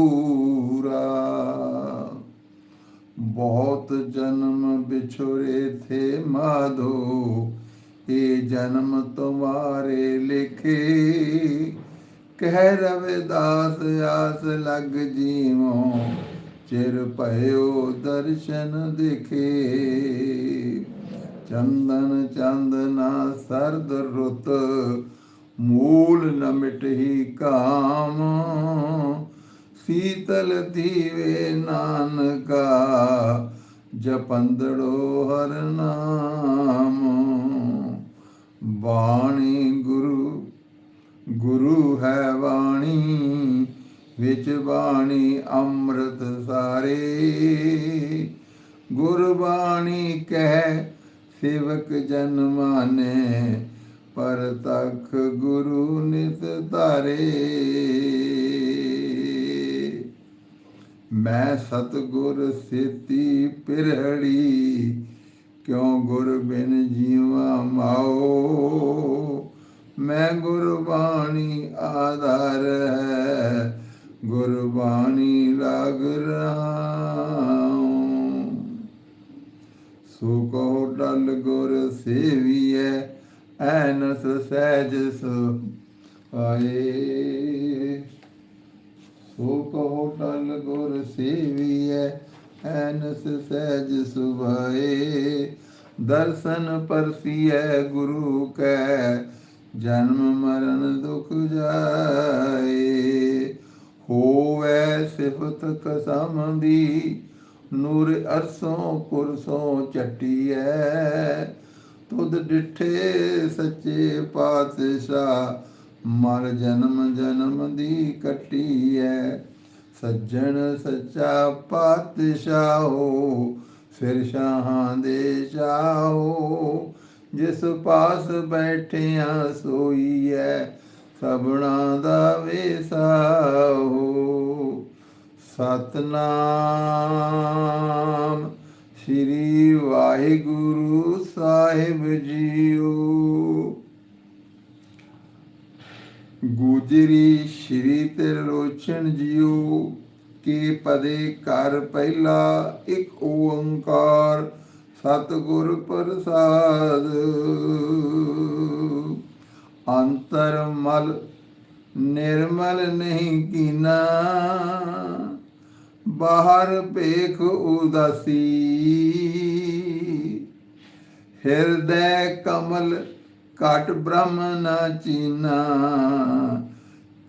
ਪੂਰਾ ਬਹੁਤ ਜਨਮ ਬਿਛੋਰੇ ਥੇ ਮਾਧੋ ਇਹ ਜਨਮ ਤੁਮਾਰੇ ਲਿਖੇ। ਕਹਿ ਰਵਿਦਾਸ ਆਸ ਲਗ ਜੀਵੋ, ਚਿਰ ਭਇਓ ਦਰਸ਼ਨ ਦਿਖੇ। ਚੰਦਨ ਚੰਦਨਾ ਸਰਦ ਰੁੱਤ, ਮੂਲ ਨ ਮਿਟਹੀ ਕਾਮ। ਸੀਤਲ ਦੀਵੇ ਨਾਨਕਾ, ਜਪੰਦੜੋ ਹਰ ਨਾਮ। ਬਾਣੀ ਗੁਰੂ ਗੁਰੂ ਹੈ ਬਾਣੀ, ਵਿੱਚ ਬਾਣੀ ਅੰਮ੍ਰਿਤ ਸਾਰੇ। ਗੁਰਬਾਣੀ ਕਹਿ, ਸੇਵਕ ਜਨ ਮਾਨੇ, ਪਰ ਤਖ ਗੁਰੂ ਨਿਤ ਧਾਰੇ। ਮੈਂ ਸਤਗੁਰ ਸੇਤੀ ਪਿਰਹੜੀ ਕਿਉ ਗੁਰ ਬਿਨ ਜੀਵਾ ਮਾਓ? ਮੈਂ ਗੁਰਬਾਣੀ ਆਧਾਰ ਹੈ, ਗੁਰਬਾਣੀ ਲਾਗ ਰਹਾਉ। ਸੋ ਕੋ ਡਲ ਗੁਰ ਸੇਵੀਐ, ਐਨਸ ਸਹਿਜ ਸੁਆਏ ਸੋ ਕਹੋ ਟਲ ਗੁਰ ਸੇਵੀਐ, ਐਨਸ ਸਹਿਜ ਸੁਭਾਏ। ਦਰਸ਼ਨ ਪਰਸੀਐ ਗੁਰੂ ਕੈ, ਜਨਮ ਮਰਨ ਦੁਖ ਜਾਏ। ਹੋਵੇ ਸਿਫਤ ਕਸਮ ਦੀ, ਨੂਰ ਅਰਸੋਂ ਕੁਰਸੋਂ ਚਟੀਐ। ਤੁਧ ਡਿਠੇ ਸੱਚੇ ਪਾਤਸ਼ਾਹ ਮਰ ਜਨਮ ਜਨਮ ਦੀ ਕੱਟੀ ਐ ਸੱਜਣ ਸੱਚਾ ਪਾਤਸ਼ਾਹੋ, ਫਿਰ ਸ਼ਾਹਾਂ ਦੇ ਸ਼ਾਹੋ। ਜਿਸ ਪਾਸ ਬੈਠਿਆ ਸੋਈਐ ਸਭਨਾ ਦਾ ਵੇਸਾਹੋ। ਸਤਨਾਮ ਸ੍ਰੀ ਵਾਹਿਗੁਰੂ ਸਾਹਿਬ ਜੀਓ। ਗੁਜਰੀ ਸ਼੍ਰੀ ਤਿਰਲੋਚਨ ਜੀਓ, ਕੇ ਪਦੇ ਕਰ ਪਹਿਲਾ ਇੱਕ ਓੰਕਾਰ, ਸਤਿਗੁਰ ਪ੍ਰਸਾਦ। ਅੰਤਰ ਮਲ ਨਿਰਮਲ ਨਹੀਂ ਕੀਨਾ, ਬਾਹਰ ਭੇਖ ਉਦਾਸੀ। ਹਿਰਦੈ ਕਮਲ ਕਟ ਬ੍ਰਹਮ ਨਾ ਚੀਨਾ।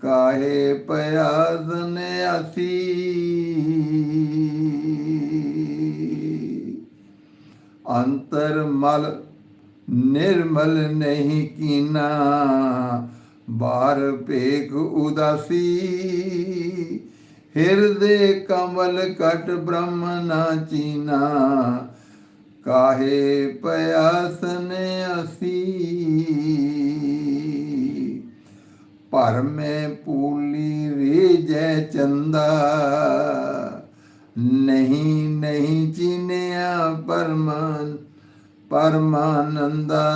ਕਾਹੇ ਪਿਆਸਨ ਆਸੀ ਅੰਤਰ ਮਲ ਨਿਰਮਲ ਨਹੀਂ ਕੀਨਾ। ਬਾਹਰ ਭੇਖ ਉਦਾਸੀ। ਹਿਰਦੇ ਕਮਲ ਕਟ ਬ੍ਰਹਮ ਨਾ ਚੀਨਾ। ਕਾਹੇ ਪਿਆਸਨ ਅਸੀਂ? ਭਰਮੇ ਪੂਲੀ ਰੇ ਜੈ ਚੰਦਾ। ਨਹੀਂ ਨਹੀਂ ਚੀਨਿਆ ਪਰਮਾਨ, ਪਰਮਾਨੰਦਾ।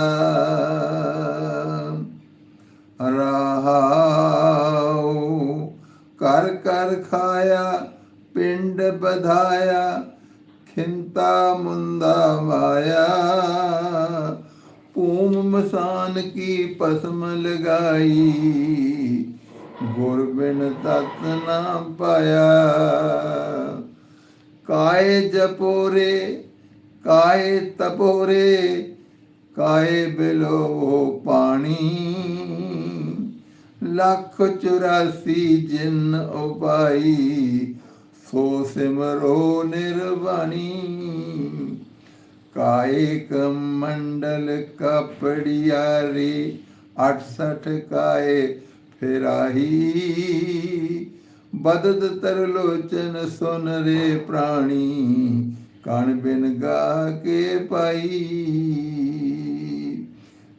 ਰਹਾਉ ਕਰ ਕਰ ਖਾਇਆ, ਪਿੰਡ ਬਧਾਇਆ ਖਿੰਤਾ ਮੁੰਦਾ ਮਾਇਆ। ਭੂਮ ਮਸਾਨ ਕੀ ਪਸਮ ਲਗਾਈ। ਗੁਰ ਬਿਨ ਤਤ ਨਾ ਪਾਇਆ। ਕਾਏ ਜਪੋਰੇ, ਕਾਏ ਤਪੋਰੇ, ਕਾਏ ਬਿਲੋ ਪਾਣੀ। ਲੱਖ 84 ਜਿਨ ਉਪਾਈ। ਸੋ ਸਿਮਰੋ ਨਿਰਵਾਣੀ ਕਾਏ ਕਮੰਡਲ ਕਪੜਿਆਰੀ 68 ਕਾਏ ਫਿਰਾਹੀ। ਬਦਦ ਤਰਲੋਚਨ ਸੁਨ ਰੇ ਪ੍ਰਾਣੀ, ਕਣ ਬਿਨ ਗਾ ਕੇ ਪਾਈ।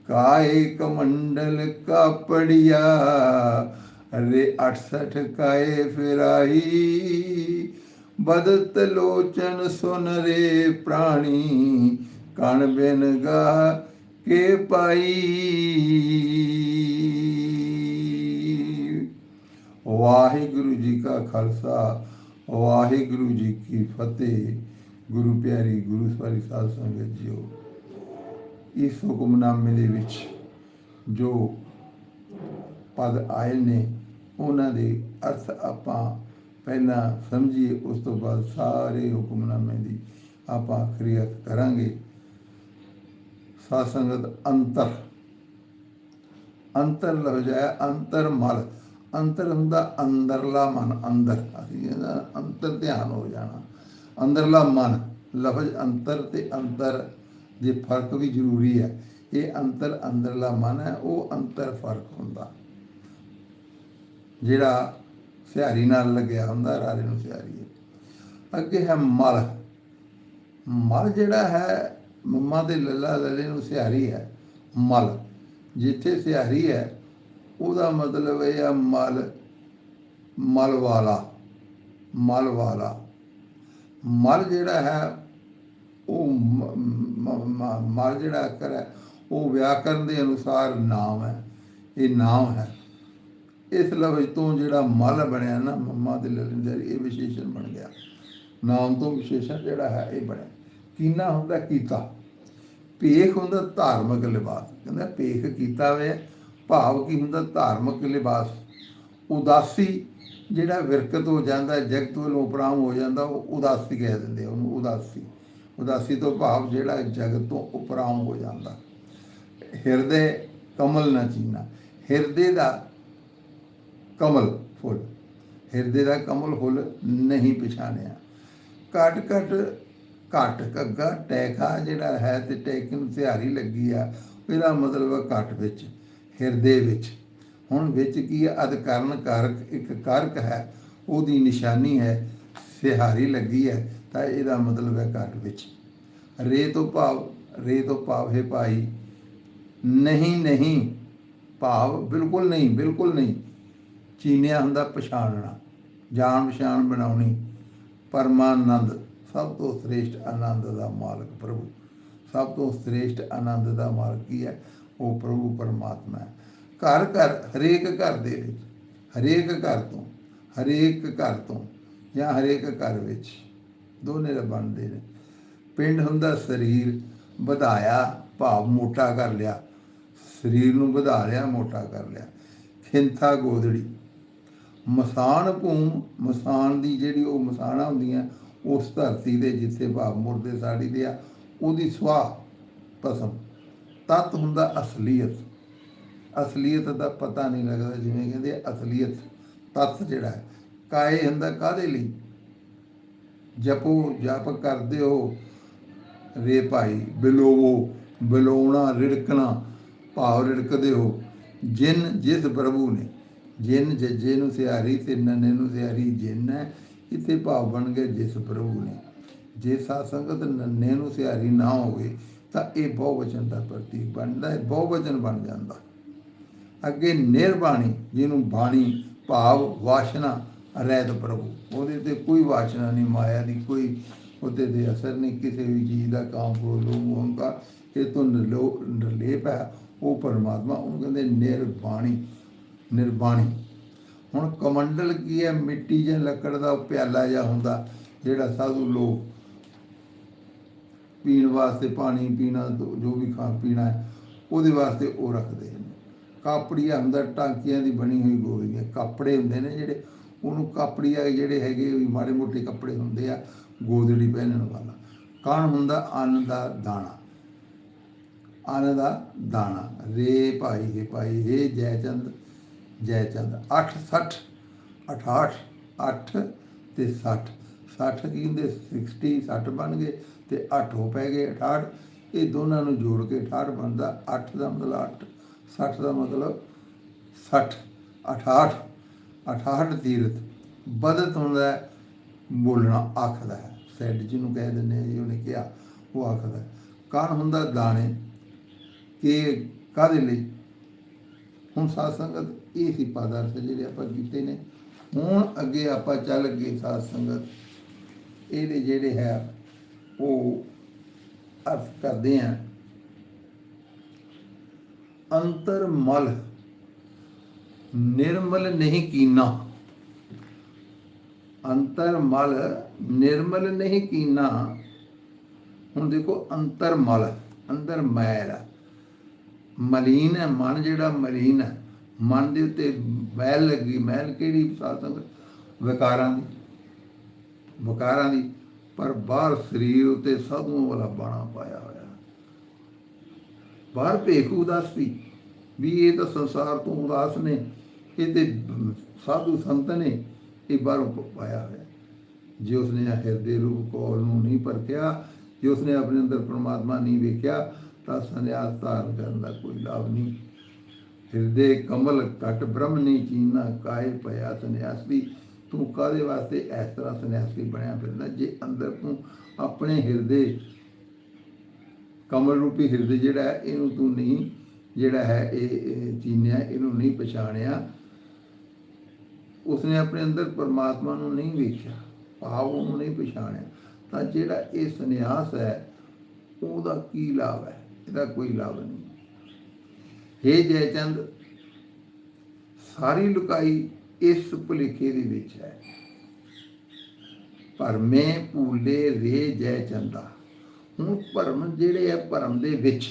ਕਾਏ ਕਮੰਡਲ ਕਾਪੜਿਆ ਰੇ 68 ਕਾਏ ਫਿਰਾਈ, ਬਦਤ ਲੋਚਨ ਸੁਨ ਰੇ ਪ੍ਰਾਣੀ, ਕਣ ਬਿਨ ਗਾ ਕੇ ਪਾਈ। ਵਾਹਿਗੁਰੂ ਜੀ ਕਾ ਖਾਲਸਾ, ਵਾਹਿਗੁਰੂ ਜੀ ਕੀ ਫਤਿਹ। ਗੁਰੂ ਪਿਆਰੀ, ਗੁਰੂ ਸਵਾਰੀ ਸਾਧ ਸੰਗਤ ਜੀਓ, ਇਸ ਹੁਕਮਨਾਮੇ ਦੇ ਵਿੱਚ ਜੋ ਪਦ ਆਏ ਨੇ ਉਹਨਾਂ ਦੇ ਅਰਥ ਆਪਾਂ ਪਹਿਲਾਂ ਸਮਝੀਏ, ਉਸ ਤੋਂ ਬਾਅਦ ਸਾਰੇ ਹੁਕਮਨਾਮੇ ਦੀ ਆਪਾਂ ਕ੍ਰਿਆਤ ਕਰਾਂਗੇ। ਸਾਧ ਸੰਗਤ ਅੰਤਰ ਅੰਤਰ ਲਫ਼ਜ਼ ਹੈ ਅੰਤਰ ਮਲ। ਅੰਤਰ ਹੁੰਦਾ ਅੰਦਰਲਾ ਮਨ, ਅੰਦਰ। ਅਸੀਂ ਇਹਦਾ ਅੰਤਰ ਧਿਆਨ ਹੋ ਜਾਣਾ। ਅੰਦਰਲਾ ਮਨ, ਲਫ਼ਜ਼ ਅੰਤਰ ਤੇ ਅੰਤਰ ਦੇ ਫ਼ਰਕ ਵੀ ਜ਼ਰੂਰੀ ਹੈ, ਇਹ ਅੰਤਰ ਅੰਦਰਲਾ ਮਨ ਹੈ, ਉਹ ਅੰਤਰ ਫ਼ਰਕ ਹੁੰਦਾ। ਜਿਹੜਾ ਸਿਹਾਰੀ ਨਾਲ ਲੱਗਿਆ ਹੁੰਦਾ ਰਾਰੇ ਨੂੰ ਸਿਹਾਰੀ ਅੱਗੇ ਹੈ ਮਲ। ਮਲ ਜਿਹੜਾ ਹੈ, ਮੰਮਾ ਦੇ ਲੱਲਾ ਲੱਲੇ ਨੂੰ ਸਿਹਾਰੀ ਹੈ। ਮਲ। ਜਿੱਥੇ ਸਿਹਾਰੀ ਹੈ, ਉਹਦਾ ਮਤਲਬ ਇਹ ਆ ਮਲ ਮਲ ਵਾਲਾ ਮਲ ਵਾਲਾ। ਮਲ ਜਿਹੜਾ ਹੈ, ਉਹ ਮ- ਮਲ ਜਿਹੜਾ ਅੱਖਰ ਹੈ, ਉਹ ਵਿਆਕਰਨ ਦੇ ਅਨੁਸਾਰ ਨਾਮ ਹੈ। ਇਹ ਨਾਮ ਹੈ। ਇਸ ਲਫ਼ਜ਼ ਤੋਂ ਜਿਹੜਾ ਮਲ ਬਣਿਆ ਨਾ ਮੰਮਾ ਦੇ ਲਲਿੰਦਰ, ਇਹ ਵਿਸ਼ੇਸ਼ਣ ਬਣ ਗਿਆ। ਨਾਮ ਤੋਂ ਵਿਸ਼ੇਸ਼ਣ ਜਿਹੜਾ ਹੈ, ਇਹ ਬਣਿਆ। ਕੀਨਾ ਹੁੰਦਾ ਕੀਤਾ। ਪੇਖ ਹੁੰਦਾ ਧਾਰਮਿਕ ਲਿਬਾਸ। ਕਹਿੰਦਾ ਪੇਖ ਕੀਤਾ ਹੋਇਆ, ਭਾਵ ਕੀ ਹੁੰਦਾ ਧਾਰਮਿਕ ਲਿਬਾਸ। ਉਦਾਸੀ ਜਿਹੜਾ ਵਿਰਕਤ ਹੋ ਜਾਂਦਾ, ਜਗਤ ਵੱਲੋਂ ਉਪਰਾਮ ਹੋ ਜਾਂਦਾ, ਉਹ ਉਦਾਸੀ ਕਹਿ ਦਿੰਦੇ ਆ ਉਹਨੂੰ, ਉਦਾਸੀ। ਉਦਾਸੀ ਤੋਂ ਭਾਵ ਜਿਹੜਾ ਜਗਤ ਤੋਂ ਉਪਰਾਮ ਹੋ ਜਾਂਦਾ। ਹਿਰਦੇ ਕਮਲ ਨਾ ਚੀਨਾ। ਹਿਰਦੇ ਦਾ ਕਮਲ ਫੁੱਲ। ਹਿਰਦੇ ਦਾ ਕਮਲ ਫੁੱਲ ਨਹੀਂ ਪਛਾਣਿਆ। ਘਟ ਘਟ ਘਟ ਕੱਗਾ ਟੈਕਾ ਜਿਹੜਾ ਹੈ ਤੇ ਟੈਕ ਨੂੰ ਸਿਹਾਰੀ ਲੱਗੀ ਆ, ਇਹਦਾ ਮਤਲਬ ਹੈ ਘਟ ਵਿੱਚ, ਹਿਰਦੇ ਵਿੱਚ। ਹੁਣ ਵਿੱਚ ਕੀ ਹੈ ਅਧਕਰਨ ਕਾਰਕ, ਇੱਕ ਕਾਰਕ ਹੈ, ਉਹਦੀ ਨਿਸ਼ਾਨੀ ਹੈ, ਸਿਹਾਰੀ ਲੱਗੀ ਹੈ, ਤਾਂ ਇਹਦਾ ਮਤਲਬ ਹੈ ਘਟ ਵਿੱਚ। ਰੇ ਤੋਂ ਭਾਵ, ਰੇ ਤੋਂ ਭਾਵ ਹੈ ਭਾਈ। ਨਹੀਂ ਨਹੀਂ, ਭਾਵ ਬਿਲਕੁਲ ਨਹੀਂ ਬਿਲਕੁਲ ਨਹੀਂ। ਚੀਨਿਆ ਹੁੰਦਾ ਪਛਾਣਨਾ, ਜਾਣ ਪਛਾਣ ਬਣਾਉਣੀ, ਪਰਮਾਨੰਦ, ਸਭ ਤੋਂ ਸ੍ਰੇਸ਼ਟ ਆਨੰਦ ਦਾ ਮਾਲਕ ਪ੍ਰਭੂ। ਸਭ ਤੋਂ ਸ੍ਰੇਸ਼ਟ ਆਨੰਦ ਦਾ ਮਾਲਕ ਕੀ ਹੈ? ਉਹ ਪ੍ਰਭੂ ਪਰਮਾਤਮਾ ਹੈ। ਘਰ ਘਰ, ਹਰੇਕ ਘਰ ਦੇ ਵਿੱਚ, ਹਰੇਕ ਘਰ ਤੋਂ, ਹਰੇਕ ਘਰ ਤੋਂ ਜਾਂ ਹਰੇਕ ਘਰ ਵਿੱਚ ਦੋਨੇ ਦਾ ਬਣਦੇ ਨੇ। ਪਿੰਡ ਹੁੰਦਾ ਸਰੀਰ, ਵਧਾਇਆ, ਭਾਵ ਮੋਟਾ ਕਰ ਲਿਆ। ਸਰੀਰ ਨੂੰ ਵਧਾ ਲਿਆ, ਮੋਟਾ ਕਰ ਲਿਆ। ਖਿੰਥਾ ਗੋਦੜੀ ਮਸਾਨ ਭੂਮ, ਮਸਾਨ ਦੀ ਜਿਹੜੀ ਉਹ ਮਸਾਣਾ ਹੁੰਦੀਆਂ, ਉਸ ਧਰਤੀ ਦੇ ਜਿੱਥੇ ਭਾਵ ਮੁਰਦੇ ਸਾੜੀ ਦੇ ਆ, ਉਹਦੀ ਸਵਾਹ ਪਸਮ ਤਤ ਹੁੰਦਾ ਅਸਲੀਅਤ। ਅਸਲੀਅਤ ਦਾ ਪਤਾ ਨਹੀਂ ਲੱਗਦਾ, ਜਿਵੇਂ ਕਹਿੰਦੇ ਅਸਲੀਅਤ, ਤਤ ਜਿਹੜਾ ਹੈ। ਕਾਏ ਹੁੰਦਾ ਕਾਦੇ ਲਈ? ਜਪੋ, ਜਪ ਕਰਦੇ ਹੋ ਰੇ ਭਾਈ, ਬਿਲੋਵੋ, ਬਿਲੋਣਾ, ਰਿੜਕਣਾ, ਭਾਵ ਰਿੜਕਦੇ ਹੋ। ਜਿਨ, ਜਿਸ ਪ੍ਰਭੂ ਨੇ ਜਿਨ ਜੱਜੇ ਨੂੰ ਸਿਹਾਰੀ ਤੇ ਨੰਨੇ ਨੂੰ ਸਿਹਾਰੀ ਜਿਨ ਹੈ, ਇੱਥੇ ਭਾਵ ਬਣ ਗਏ ਜਿਸ ਪ੍ਰਭੂ ਨੇ। ਜੇ ਸਾਧ ਸੰਗਤ ਨੰਨੇ ਨੂੰ ਸਿਹਾਰੀ ਨਾ ਹੋਵੇ, ਤਾਂ ਇਹ ਬਹੁਵਚਨ ਦਾ ਪ੍ਰਤੀਕ ਬਣਦਾ ਹੈ ਬਹੁਵਚਨ ਬਣ ਜਾਂਦਾ। ਅੱਗੇ ਨਿਰਬਾਣੀ, ਜਿਹਨੂੰ ਬਾਣੀ, ਭਾਵ, ਵਾਸ਼ਨਾ ਰਹਿਤ ਪ੍ਰਭੂ, ਉਹਦੇ ਤੇ ਕੋਈ ਵਾਸ਼ਨਾ ਨਹੀਂ, ਮਾਇਆ ਦੀ ਕੋਈ ਉਹਦੇ ਤੇ ਅਸਰ ਨਹੀਂ, ਕਿਸੇ ਵੀ ਚੀਜ਼ ਦਾ ਕਾਮ ਕ੍ਰੋਧ, ਲੋਭ ਹੰਕਾਰ ਇਹ ਤੋਂ ਨਿਰਲੋ, ਨਿਰਲੇਪ ਹੈ, ਉਹ ਪਰਮਾਤਮਾ, ਉਹਨੂੰ ਕਹਿੰਦੇ ਨਿਰਬਾਣੀ। ਨਿਰਬਾਣੀ। ਹੁਣ ਕਮੰਡਲ ਕੀ ਹੈ? ਮਿੱਟੀ ਜਾਂ ਲੱਕੜ ਦਾ ਉਹ ਪਿਆਲਾ ਜਿਹਾ ਹੁੰਦਾ, ਜਿਹੜਾ ਸਾਧੂ ਲੋਕ ਪੀਣ ਵਾਸਤੇ ਪਾਣੀ ਪੀਣਾ, ਜੋ ਵੀ ਖਾ ਪੀਣਾ ਹੈ, ਉਹਦੇ ਵਾਸਤੇ ਉਹ ਰੱਖਦੇ ਨੇ ਕਾਪੜੀਆ ਹੁੰਦਾ, ਟਾਂਕੀਆਂ ਦੀ ਬਣੀ ਹੋਈ ਗੋਲੀਆਂ ਕਾਪੜੇ ਹੁੰਦੇ ਨੇ ਜਿਹੜੇ, ਉਹਨੂੰ ਕਾਪੜੀਆ ਜਿਹੜੇ ਹੈਗੇ, ਵੀ ਮਾੜੇ ਮੋਟੇ ਕੱਪੜੇ ਹੁੰਦੇ ਆ, ਗੋਦੜੀ ਪਹਿਨਣ ਵਾਲਾ। ਕਣ ਹੁੰਦਾ ਅੰਨ ਦਾ ਦਾਣਾ। ਅੰਨ ਦਾ ਦਾਣਾ। ਰੇ ਭਾਈ, ਹੈ ਭਾਈ, ਹੈ ਜੈਚੰਦ ਜੈਚੰਦ 8 60 68 8 ਤੇ 60 60 ਕੀ ਹੁੰਦੇ? 60 60 ਬਣ ਗਏ ਤੇ 8 ਹੋ ਪੈ ਗਏ 68 ਇਹ ਦੋਨਾਂ ਨੂੰ ਜੋੜ ਕੇ 68 ਬਣਦਾ। 8 ਦਾ ਮਤਲਬ 8 60 ਦਾ ਮਤਲਬ 60 68 68 ਤੀਰਥ। ਬਦਤ ਹੁੰਦਾ ਬੋਲਣਾ ਆਖਦਾ ਹੈ। ਸੈਡ ਜਿਹਨੂੰ ਕਹਿ ਦਿੰਦੇ ਆ ਜੀ, ਉਹਨੇ ਕਿਹਾ, ਉਹ ਆਖਦਾ ਹੈ। ਹੁੰਦਾ ਦਾਣੇ। ਕਿ ਕਾਦੇ ਲਈ? ਹੁਣ ਸਾਧ ਸੰਗਤ ਇਹ ਸੀ ਪਦਾਰਥ ਜਿਹੜੇ ਆਪਾਂ ਕੀਤੇ ਨੇ। ਹੁਣ ਅੱਗੇ ਆਪਾਂ ਚੱਲ ਗਏ ਸਾਧ ਸੰਗਤ, ਇਹਦੇ ਜਿਹੜੇ ਹੈ, ਉਹ ਅਰਥ ਕਰਦੇ ਆ ਅੰਤਰ ਮਲ, ਨਿਰਮਲ ਨਹੀਂ ਕੀਨਾ। ਅੰਤਰ ਮਲ, ਨਿਰਮਲ ਨਹੀਂ ਕੀਨਾ। ਹੁਣ ਦੇਖੋ, ਅੰਤਰ ਮਲ ਅੰਦਰ ਮੈਲ। ਮਲੀਨ ਹੈ, ਮਨ ਜਿਹੜਾ ਮਲੀਨ ਹੈ। ਮਨ ਦੇ ਉੱਤੇ ਮਹਿਲ ਲੱਗੀ, ਮਹਿਲ ਕਿਹੜੀ ਸਾਧਨ ਵਿਕਾਰਾਂ ਦੀ ਵਿਕਾਰਾਂ ਦੀ, ਪਰ ਬਾਹਰ ਸਰੀਰ ਉਤੇ ਸਾਧੂਆਂ ਵਾਲਾ ਬਾਣਾ ਪਾਇਆ ਹੋਇਆ। ਬਾਹਰ ਭੇਖ ਉਦਾਸੀ ਵੀ ਇਹ ਤਾਂ ਸੰਸਾਰ ਤੋਂ ਉਦਾਸ ਨੇ, ਇਹ ਤੇ ਸਾਧੂ ਸੰਤ ਨੇ, ਇਹ ਬਾਹਰੋਂ ਪਾਇਆ ਹੋਇਆ। ਜੇ ਉਸਨੇ ਹਿਰਦੇ ਰੂਪ ਕੋਲ ਨੂੰ ਨਹੀਂ ਪਰਖਿਆ, ਜੇ ਉਸਨੇ ਆਪਣੇ ਅੰਦਰ ਪ੍ਰਮਾਤਮਾ ਨਹੀਂ ਵੇਖਿਆ, ਤਾਂ ਸੰਨਿਆਸ ਧਾਰਨ ਕਰਨ ਦਾ ਕੋਈ ਲਾਭ ਨਹੀਂ। ਹਿਰਦੇ ਕਮਲ ਘਟ ਬ੍ਰਹਮ ਨਹੀਂ ਚੀਨਾ ਕਾਏ ਪਿਆ ਸੰਨਿਆਸੀ? ਤੂੰ ਕਾਦੇ ਵਾਸਤੇ ਇਸ ਤਰ੍ਹਾਂ ਸੰਨਿਆਸੀ ਬਣਿਆ ਫਿਰਨਾ ਜੇ ਅੰਦਰ ਤੂੰ ਆਪਣੇ ਹਿਰਦੇ, ਕਮਲ ਰੂਪੀ ਹਿਰਦੇ ਜਿਹੜਾ ਇਹਨੂੰ ਤੂੰ ਨਹੀਂ, ਜਿਹੜਾ ਹੈ ਇਹ ਇਹ ਚੀਨਿਆ ਇਹਨੂੰ ਨਹੀਂ ਪਛਾਣਿਆ, ਉਸਨੇ ਆਪਣੇ ਅੰਦਰ ਪਰਮਾਤਮਾ ਨੂੰ ਨਹੀਂ ਵੇਖਿਆ, ਭਾਵ ਉਹਨੂੰ ਨਹੀਂ ਪਛਾਣਿਆ, ਤਾਂ ਜਿਹੜਾ ਇਹ ਸੰਨਿਆਸ ਹੈ, ਉਹਦਾ ਕੀ ਲਾਭ ਹੈ? ਇਹਦਾ ਕੋਈ ਲਾਭ ਨਹੀਂ। ਹੇ ਜੈਚੰਦ ਸਾਰੀ ਲੁਕਾਈ ਇਸ ਭੁਲੇਖੇ ਦੇ ਵਿੱਚ ਹੈ। ਭਰਮੇ ਭੂਲੇ ਰੇ ਜੈ ਚੰਦਾ। ਹੁਣ ਭਰਮ ਜਿਹੜੇ ਆ ਭਰਮ ਦੇ ਵਿੱਚ,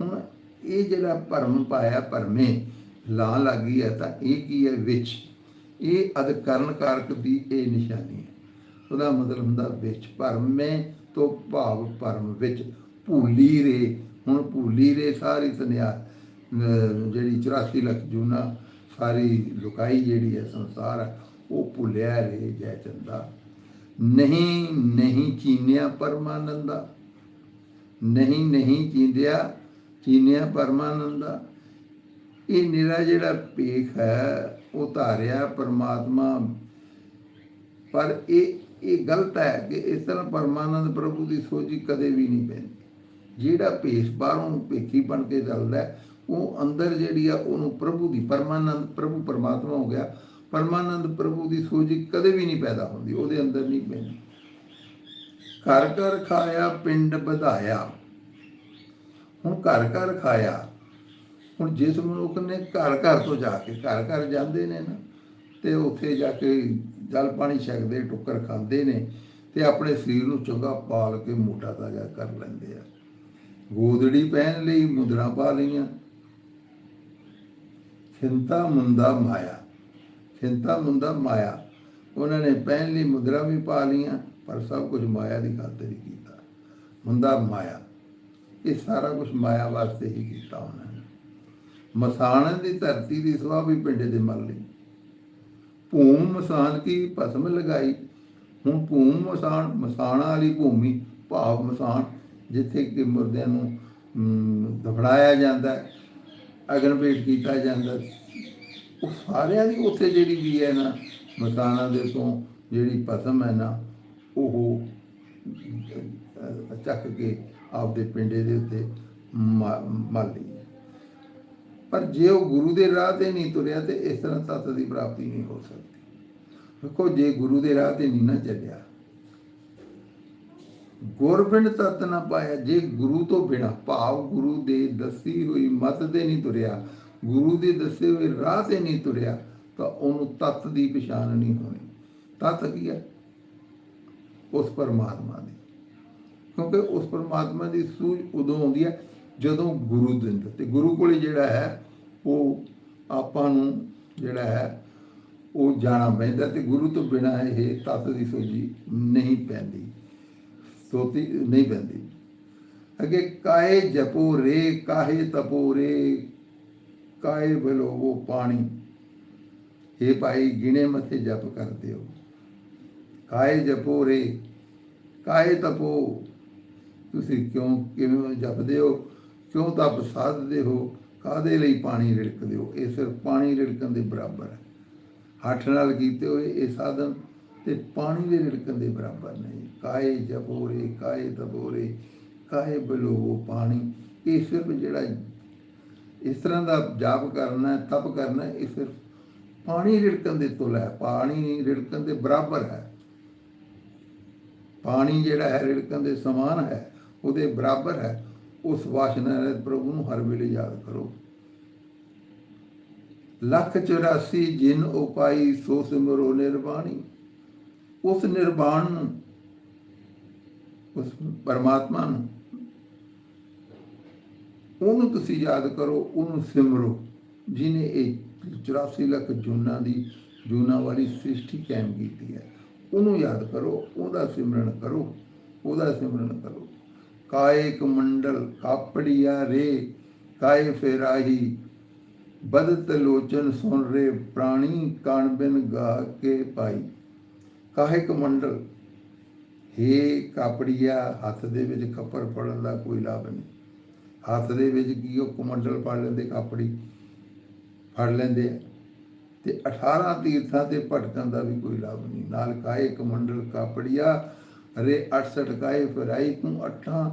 ਹੁਣ ਇਹ ਜਿਹੜਾ ਭਰਮ ਪਾਇਆ ਭਰਮੇ ਲਾ ਲੱਗੀ ਹੈ ਤਾਂ ਇਹ ਕੀ ਹੈ ਵਿੱਚ? ਇਹ ਅਧਕਰਨ ਕਾਰਕ ਦੀ ਇਹ ਨਿਸ਼ਾਨੀ ਹੈ। ਉਹਦਾ ਮਤਲਬ ਹੁੰਦਾ ਵਿੱਚ। ਭਰਮੇ ਤੋਂ ਭਾਵ ਭਰਮ ਵਿੱਚ ਭੂਲੀ ਰੇ ਹੁਣ ਭੂਲੀ ਰੇ ਸਾਰੀ ਸੰਨਿਆ ਜਿਹੜੀ 84 ਲੱਖ ਜੂਨਾ ਸਾਰੀ ਲੁਕਾਈ ਜਿਹੜੀ ਹੈ ਸੰਸਾਰ ਹੈ, ਉਹ ਭੁੱਲਿਆ ਰੇ ਜੈ ਚੰਦਾ। ਨਹੀਂ ਨਹੀਂ ਚੀਨਿਆ ਪਰਮਾਨੰਦਾ। ਨਹੀਂ ਨਹੀਂ ਚੀਂਦਿਆ ਚੀਨਿਆ ਪਰਮਾਨੰਦਾ। ਇਹ ਨਿਰਾ ਜਿਹੜਾ ਭੇਖ ਹੈ ਉਹ ਧਾਰਿਆ ਪਰਮਾਤਮਾ। ਪਰ ਇਹ ਇਹ ਗਲਤ ਹੈ ਕਿ ਇਸ ਤਰ੍ਹਾਂ ਪਰਮਾਨੰਦ ਪ੍ਰਭੂ ਦੀ ਸੋਝੀ ਕਦੇ ਵੀ ਨਹੀਂ ਪੈਂਦੀ। ਜਿਹੜਾ ਭੇਸ ਬਾਹਰੋਂ ਭੇਖੀ ਬਣ ਕੇ ਚੱਲਦਾ ਹੈ, ਉਹ ਅੰਦਰ ਜਿਹੜੀ ਆ, ਉਹਨੂੰ ਪ੍ਰਭੂ ਦੀ, ਪਰਮਾਨੰਦ ਪ੍ਰਭੂ ਪਰਮਾਤਮਾ ਹੋ ਗਿਆ। ਪਰਮਾਨੰਦ ਪ੍ਰਭੂ ਦੀ ਸੋਝੀ ਕਦੇ ਵੀ ਨਹੀਂ ਪੈਦਾ ਹੁੰਦੀ, ਉਹਦੇ ਅੰਦਰ ਨਹੀਂ ਪੈਂਦੀ। ਘਰ ਘਰ ਖਾਇਆ, ਪਿੰਡ ਵਧਾਇਆ। ਹੁਣ ਘਰ ਘਰ ਖਾਇਆ। ਹੁਣ ਜਿਸ ਮਨੁੱਖ ਨੇ ਘਰ ਘਰ ਤੋਂ ਜਾ ਕੇ, ਘਰ ਘਰ ਜਾਂਦੇ ਨੇ ਨਾ, ਤੇ ਉੱਥੇ ਜਾ ਕੇ ਜਲ ਪਾਣੀ ਛਕਦੇ, ਟੁੱਕਰ ਖਾਂਦੇ ਨੇ, ਤੇ ਆਪਣੇ ਸਰੀਰ ਨੂੰ ਚੰਗਾ ਪਾਲ ਕੇ ਮੋਟਾ ਤਾਜ਼ਾ ਕਰ ਲੈਂਦੇ ਆ। ਗੋਦੜੀ ਪਹਿਨ ਲਈ, ਮੁਦਰਾ ਪਾ ਲਈਆਂ। ਖਿੰਤਾ ਮੁੰਦਾ ਮਾਇਆ। ਖਿੰਤਾ ਮੁੰਦਾ ਮਾਇਆ। ਉਹਨਾਂ ਨੇ ਪਹਿਨ ਲਈ ਮੁਦਰਾ ਵੀ ਪਾ ਲਈਆਂ ਪਰ ਸਭ ਕੁਝ ਮਾਇਆ ਦੀ ਖਾਤਰ ਹੀ ਕੀਤਾ। ਮੁੰਦਾ ਮਾਇਆ। ਇਹ ਸਾਰਾ ਕੁਝ ਮਾਇਆ ਵਾਸਤੇ ਹੀ ਕੀਤਾ ਉਹਨਾਂ ਨੇ। ਮਸਾਣ ਦੀ ਧਰਤੀ ਦੀ ਸਵਾ ਵੀ ਪਿੰਡੇ ਦੇ ਮਰ ਲਈ। ਭੂਮ ਮਸਾਨ ਕੀ ਭਸਮ ਲਗਾਈ। ਹੁਣ ਭੂਮ ਮਸਾਨ ਮਸਾਣਾ ਵਾਲੀ ਭੂਮੀ ਭਾਵ ਮਸਾਨ ਜਿੱਥੇ ਕਿ ਮੁਰਦਿਆਂ ਨੂੰ ਅਮ, ਜਾਂਦਾ ਹੈ, ਅਗਨ ਭੇਟ ਕੀਤਾ ਜਾਂਦਾ ਉਹ ਸਾਰਿਆਂ ਦੀ ਉੱਥੇ ਜਿਹੜੀ ਵੀ ਹੈ ਨਾ, ਮਸਾਣਾ ਦੇ ਤੋਂ ਜਿਹੜੀ ਭਸਮ ਹੈ ਨਾ, ਉਹ ਚੱਕ ਕੇ ਆਪਦੇ ਪਿੰਡੇ ਦੇ ਉੱਤੇ ਮਾ- ਮਲ ਲਈ। ਪਰ ਜੇ ਉਹ ਗੁਰੂ ਦੇ ਰਾਹ ਤੇ ਨਹੀਂ ਤੁਰਿਆ ਤੇ ਇਸ ਤਰ੍ਹਾਂ ਤਤ ਦੀ ਪ੍ਰਾਪਤੀ ਨਹੀਂ ਹੋ ਸਕਦੀ। ਦੇਖੋ, ਜੇ ਗੁਰੂ ਦੇ ਰਾਹ ਤੇ ਨਹੀਂ ਨਾ ਚੱਲਿਆ ਗੁਰਬਿੰਦ ਤਤ ਨਾ ਪਾਇਆ, ਜੇ ਗੁਰੂ ਤੋਂ ਬਿਨਾ ਭਾਵ ਗੁਰੂ ਦੇ ਦੱਸੀ ਹੋਈ ਮਤ ਤੇ ਨਹੀਂ ਤੁਰਿਆ, ਗੁਰੂ ਦੇ ਦੱਸੇ ਹੋਏ ਰਾਹ ਤੇ ਨਹੀਂ ਤੁਰਿਆ, ਤਾਂ ਉਹਨੂੰ ਤਤ ਦੀ ਪਛਾਣ ਨਹੀਂ ਹੋਣੀ। ਤਤ ਕੀ ਹੈ? ਉਸ ਪਰਮਾਤਮਾ ਦੀ। ਕਿਉਂਕਿ ਉਸ ਪਰਮਾਤਮਾ ਦੀ ਸੂਝ ਉਦੋਂ ਆਉਂਦੀ ਹੈ ਜਦੋਂ ਗੁਰੂ ਦਿੰਦਾ ਤੇ ਗੁਰੂ ਕੋਲੇ ਜਿਹੜਾ ਹੈ, ਉਹ ਆਪਾਂ ਨੂੰ ਜਿਹੜਾ ਹੈ, ਉਹ ਜਾਣਾ ਪੈਂਦਾ ਤੇ ਗੁਰੂ ਤੋਂ ਬਿਨਾ ਇਹ ਤਤ ਦੀ ਸੋਝੀ ਨਹੀਂ ਪੈਂਦੀ। ਸੋਤੀ ਨਹੀਂ ਪੈਂਦੀ। ਅੱਗੇ ਕਾਏ ਜਪੋ ਰੇ, ਕਾਹੇ ਤਪੋ ਰੇ ਕਾਏ ਬਲੋਵੋ ਪਾਣੀ। ਇਹ ਭਾਈ, ਗਿਣੇ ਮਥੇ ਜਪ ਕਰਦੇ ਹੋ ਕਾਏ ਜਪੋ ਰੇ ਕਾਏ ਤਪੋ। ਤੁਸੀਂ ਕਿਉਂ, ਕਿਵੇਂ ਜਪਦੇ ਹੋ? ਕਿਉਂ ਤਪ ਸਾਧਦੇ ਹੋ? ਕਾਦੇ ਲਈ ਪਾਣੀ ਰਿੜਕਦੇ ਹੋ? ਇਹ ਸਿਰਫ ਪਾਣੀ ਰਿੜਕਣ ਦੇ ਬਰਾਬਰ ਹੈ। ਹੱਠ ਨਾਲ ਕੀਤੇ ਹੋਏ ਇਹ ਸਾਧਨ ਤੇ ਪਾਣੀ ਦੇ ਰਿੜਕਣ ਦੇ ਬਰਾਬਰ ਨਹੀਂ। ਕਾਏ ਜਪੋ ਰੇ ਕਾਏ ਤਪੋ ਰੇ ਕਾਏ ਬਲੋਵੋ ਪਾਣੀ। ਇਹ ਸਿਰਫ ਜਿਹੜਾ ਇਸ ਤਰ੍ਹਾਂ ਦਾ ਜਾਪ ਕਰਨਾ, ਤਪ ਕਰਨਾ, ਇਹ ਸਿਰਫ ਪਾਣੀ ਰਿੜਕਣ ਦੇ ਤੁਲ ਹੈ ਪਾਣੀ ਰਿੜਕਣ ਦੇ ਬਰਾਬਰ ਹੈ। ਪਾਣੀ ਜਿਹੜਾ ਹੈ, ਰਿੜਕਣ ਦੇ ਸਮਾਨ ਹੈ, ਉਹਦੇ ਬਰਾਬਰ ਹੈ। ਉਸ ਵਾਸ਼ਨਾ ਰਹਿਤ ਪ੍ਰਭੂ ਨੂੰ ਹਰ ਵੇਲੇ ਯਾਦ ਕਰੋ। ਲੱਖ 84 ਜਿਨ ਉਪਾਈ, ਸੋ ਸਿਮਰੋ ਨਿਰਵਾਣੀ। ਉਸ ਨਿਰਵਾਣ ਨੂੰ, ਉਸ ਪਰਮਾਤਮਾ ਨੂੰ, ਉਹਨੂੰ ਤੁਸੀਂ ਯਾਦ ਕਰੋ, ਉਹਨੂੰ ਸਿਮਰੋ ਜਿਨੇ ਇਹ 84 ਲੱਖ ਜੂਨਾਂ ਦੀ, ਜੂਨਾਂ ਵਾਲੀ ਸ੍ਰਿਸ਼ਟੀ ਕਾਇਮ ਕੀਤੀ ਹੈ। ਉਹਨੂੰ ਯਾਦ ਕਰੋ, ਉਹਦਾ ਸਿਮਰਨ ਕਰੋ, ਉਹਦਾ ਸਿਮਰਨ ਕਰੋ। ਕਾਇਕ ਮੰਡਲ, ਕਾਪੜੀਆ ਰੇ, ਕਾਏ ਫੇਰਾਹੀ, ਬਦਤ ਲੋਚਨ ਸੁਣ ਰੇ, ਪ੍ਰਾਣੀ ਕਣ ਬਿਨ ਗਾ ਕੇ ਪਾਈ। ਕਾਹੇ ਕਮੰਡਲ ਹੇ ਕਾਪੜੀਆ, ਹੱਥ ਦੇ ਵਿੱਚ ਖੱਪਰ ਫੜਨ ਦਾ ਕੋਈ ਲਾਭ ਨਹੀਂ। ਹੱਥ ਦੇ ਵਿੱਚ ਕੀ ਉਹ ਕਮੰਡਲ ਫੜ ਲੈਂਦੇ, ਕਾਪੜੀ ਫੜ ਲੈਂਦੇ ਆ। ਤੇ 18 ਤੀਰਥਾਂ ਤੇ ਭਟਕਣ ਦਾ ਵੀ ਕੋਈ ਲਾਭ ਨਹੀਂ। ਨਾਲ ਕਾਹੇ ਕਮੰਡਲ ਕਾਪੜੀਆ ਰੇ 68 ਕਾਏ ਫਰਾਈ ਤੂੰ 8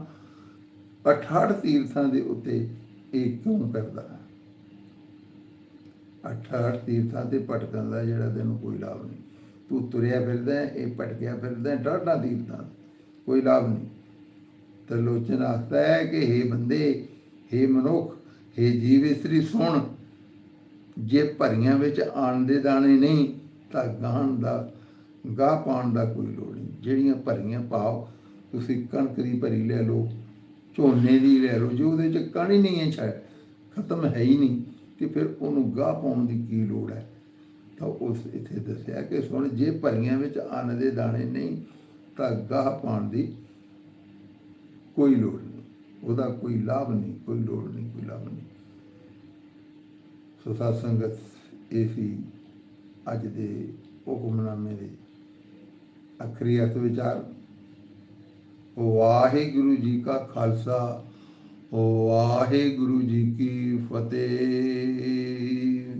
68 ਤੀਰਥਾਂ ਦੇ ਉੱਤੇ ਇਹ ਕਿਉਂ ਕਰਦਾ 68 ਤੀਰਥਾਂ ਤੇ ਭਟਕਣ ਦਾ ਜਿਹੜਾ ਤੈਨੂੰ ਕੋਈ ਲਾਭ ਨਹੀਂ। ਤੂੰ ਤੁਰਿਆ ਫਿਰਦਾ ਹੈ, ਇਹ ਭਟਕਿਆ ਫਿਰਦਾ ਹੈ, ਡਾਢਾ ਤੀਰਥਾਂ ਤੇ, ਕੋਈ ਲਾਭ ਨਹੀਂ ਤਰਲੋਚਨ ਆਖਦਾ ਹੈ ਕਿ हे ਬੰਦੇ हे ਮਨੁੱਖ हे ਜੀਵ ਇਸਤਰੀ ਸੁਣ ਜੇ ਭਰੀਆਂ ਵਿੱਚ ਆਣ ਦੇ ਦਾਣੇ ਨਹੀਂ ਤਾਂ ਗਾਹਣ ਦਾ ਗਾਹ ਪਾਉਣ ਦਾ ਕੋਈ ਲੋੜ ਨਹੀਂ ਜਿਹੜੀਆਂ ਭਰੀਆਂ ਪਾਓ ਤੁਸੀਂ ਕਣਕ ਦੀ ਭਰੀ ਲੈ ਲਓ ਝੋਨੇ ਦੀ ਲੈ ਲਓ ਜੋ ਉਹਦੇ ਚ ਕਣ ਹੀ ਨਹੀਂ ਹੈ ਛਾ ਖਤਮ ਹੈ ਹੀ ਨਹੀਂ ਤੇ ਫਿਰ ਉਹਨੂੰ ਗਾਹ ਪਾਉਣ ਦੀ ਕੀ ਲੋੜ ਹੈ ਤਾਂ ਉਸ ਇੱਥੇ ਦੱਸਿਆ ਕਿ ਸੁਣ, ਜੇ ਭਰੀਆਂ ਵਿੱਚ ਅੰਨ ਦੇ ਦਾਣੇ ਨਹੀਂ, ਤਾਂ ਗਾਹ ਪਾਉਣ ਦੀ ਕੋਈ ਲੋੜ ਨਹੀਂ। ਉਹਦਾ ਕੋਈ ਲਾਭ ਨਹੀਂ, ਕੋਈ ਲੋੜ ਨਹੀਂ, ਕੋਈ ਲਾਭ ਨਹੀਂ। ਸੋ ਸਾਧ ਸੰਗਤ ਇਹ ਸੀ ਅੱਜ ਦੇ ਹੁਕਮਨਾਮੇ ਦੇ ਅਖਰੀ ਅਰਥ ਵਿਚਾਰ। ਵਾਹਿਗੁਰੂ ਜੀ ਕਾ ਖਾਲਸਾ, ਵਾਹਿਗੁਰੂ ਜੀ ਕੀ ਫਤਿਹ।